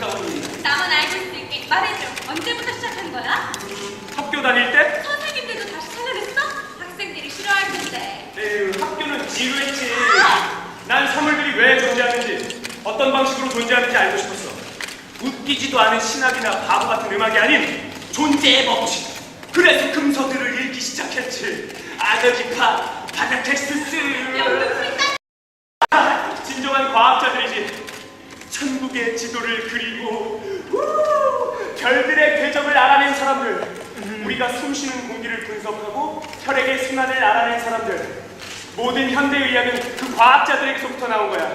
진짜 나만 알고 있을게. 말해줘. 언제부터 시작한 거야? 학교 다닐 때? 선생님 들도 다시 찾아냈어? 학생들이 싫어할 텐데. 에휴, 학교는 지루했지. 아! 난 사물들이 왜 존재하는지, 어떤 방식으로 존재하는지 알고 싶었어. 웃기지도 않은 신학이나 바보 같은 음악이 아닌 존재의 법칙. 그래서 금서들을 읽기 시작했지. 아더기파, 바다텍스스. 야, 우리 천국의 지도를 그리고 우, 별들의 궤적을 알아낸 사람들. 우리가 숨쉬는 공기를 분석하고 혈액의 순환을 알아낸 사람들. 모든 현대의학은 그 과학자들에게서부터 나온 거야.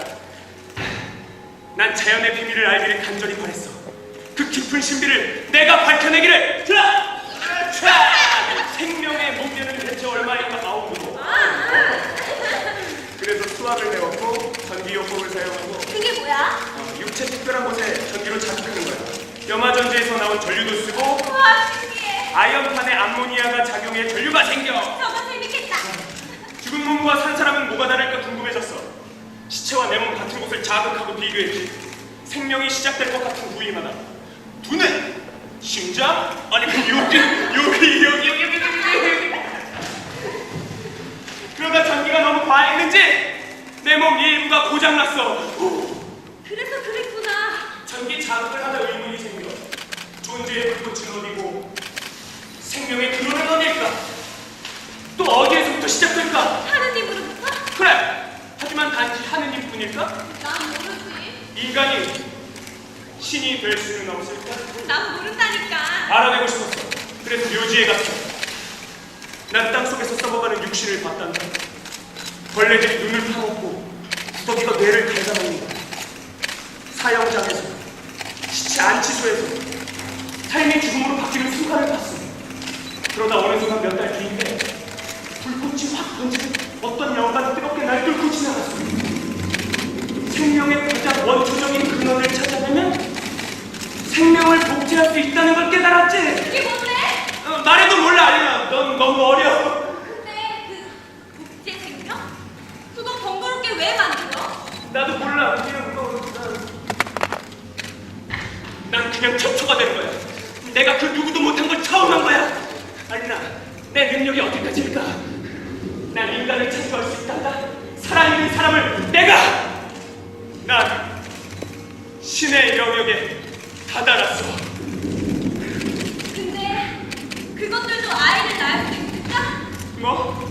난 자연의 비밀을 알기를 간절히 바랬어. 그 깊은 신비를 내가 밝혀내기를. 트라! 트라! 생명의 목련은 대체 얼마인가 아우고. 그래서 수학을 배웠고 전기요법을 사용하고 그게 뭐야? 어, 육체 특별한 곳에 전기로 자극하는 거야. 염화전지에서 나온 전류도 쓰고 우와 신기해 아연판에 암모니아가 작용해 전류가 생겨. 저거 재밌겠다 죽은 몸과 산 사람은 뭐가 다를까 궁금해졌어. 시체와 내 몸 같은 곳을 자극하고 비교했지. 생명이 시작될 것 같은 부위마다. 두뇌, 심장, 아니면 여기, 여기, 여기, 여기, 여기, 여기. 그러다 전기가 너무 과했는지 내 몸 일부가 고장났어. 그래서 그랬구나 전기 자극을 하다 의문이 생겨. 존재의 불꽃은 어디고 생명의 근원은 어딜까? 또 어디에서부터 시작될까? 하느님으로부터? 그래. 하지만 단지 하느님뿐일까? 난 모르지 인간이 신이 될 수는 없을까? 난 모른다니까 알아내고 싶었어. 그래서 묘지에 갔어. 난 땅속에서 썩어가는 육신을 봤단다. 벌레들이 눈을 파먹고 구더기가 뇌를 갉아먹는 거야. 사형장에서 시체 안치소에서 삶이 죽음으로 바뀌는 순간을 봤어. 그러다 어느 순간 몇 달 뒤인데 불꽃이 확 던지는 어떤 영광이 뜨겁게 날 뚫고 지나갔어. 생명의 가장 원초적인 근원을 찾아내면 생명을 복제할 수 있다는 걸 깨달았지. 이게 뭔데? 어, 말해도 몰라 아니야. 넌 너무 어려. 근데 그 국제 생명? 그거 번거롭게 왜 만들어? 나도 몰라. 그냥 뭐, 난, 난 그냥 척초가 된 거야. 내가 그 누구도 못한 걸 처음 한 거야. 아니나 내 능력이 어디까지일까? 난 인간을 창조할 수 있단다. 살아있는 사람을 내가. 난 신의 영역에 다다랐어. 근데 그것들도 아이를 낳을 수 있을까? 뭐?